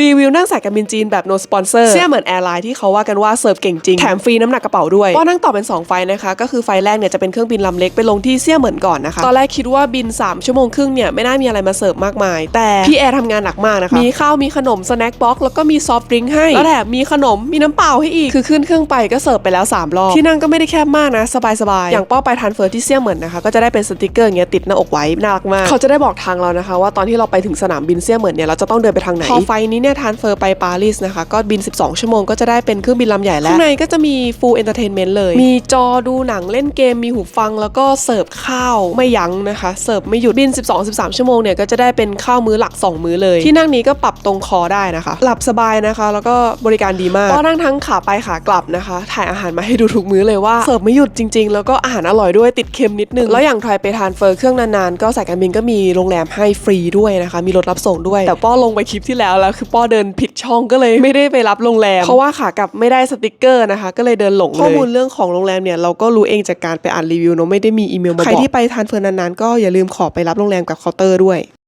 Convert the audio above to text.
รีวิวนั่งสายการบินจีนแบบ no sponsor เสี่ยเหมือนแอร์ไลน์ที่เขาว่ากันว่าเสิร์ฟเก่งจริง แถมฟรีน้ำหนักกระเป๋าด้วยป้อนั่งต่อเป็น 2 ไฟล์นะคะ ก็คือไฟล์แรกเนี่ยจะเป็นเครื่องบินลำเล็กไปลงที่เสี่ยเหมือนก่อนนะคะ ตอนแรกคิดว่าบิน 3 ชั่วโมงครึ่งเนี่ยไม่น่ามีอะไรมาเสิร์ฟมากมาย แต่พี่แอร์ทำงานหนักมากนะคะ มีข้าวมีขนมสแน็คบ็อกแล้วก็มีซอฟต์ดริงก์ให้ แล้วแถมมีขนมมีน้ำเปล่าให้อีก คือขึ้นเครื่องไปก็เสิร์ฟไปแล้วสามรอบ ที่นั่งก็ไม่ได้แคบมากนะสบายๆ อย่างป้อไปทานเฟอร์ที่เสี่ยเหมือนนะคะ ก็จะได้เป็นสติกเกอร์อย่างเงี้ยติดหน้าอกไว้น่ารักมาก เขาจะได้บอกทางเรานะคะ ว่าตอนที่เราไปถึงสนามบินเสี่ยเหมือนเนี่ยเราจะต้องเดินไปทางไหนพอไฟล์นี้เนี่ยทานเฟอร์ไปปารีสนะคะ ก็บิน 12 ชั่วโมงก็จะได้เป็นเครื่องบินลำใหญ่แล้วข้างในก็จะมี full entertainment เลย มีจอดูหนังเล่นเกมมีหูฟังแล้วก็เสิร์ฟข้าวไม่ยั้งนะคะเสิร์ฟไม่หยุดบิน 12-13 ชั่วโมงเนี่ยก็จะได้เป็นข้าวมื้อหลัก 2 มื้อเลย ที่นั่งนี้ก็ปรับตรงคอได้นะคะ หลับสบายนะคะ แล้วก็บริการดีมากก็นั่งทั้งขาไปขากลับนะคะ ถ่ายอาหารมาให้ดูทุกมื้อเลยว่าเสิร์ฟไม่หยุดจริง ๆ แล้วก็อาหารอร่อยด้วยติดเค็มนิดนึงแล้วอย่างใครไปทานเฟอร์เครื่องนานๆก็สายการบินก็มีโรงแรมให้ฟรีด้วยนะคะ มีรถรับส่งด้วย แต่ป้อลงไปคลิปที่แล้วแล้วคือป้อเดินผิดช่องก็เลยไม่ได้ไปรับโรงแรม เพราะว่าขากลับไม่ได้สติกเกอร์นะคะ ก็เลยเดินหลงเลยข้อมูลเรื่องของโรงแรมเนี่ยเราก็รู้เองจากการไปอ่านรีวิวเนาะไม่ได้มีอีเมลมาบอกใครที่ไปทานเฟอร์นานๆก็อย่าลืมขอไปรับโรงแรมกับเคาน์เตอร์ด้วย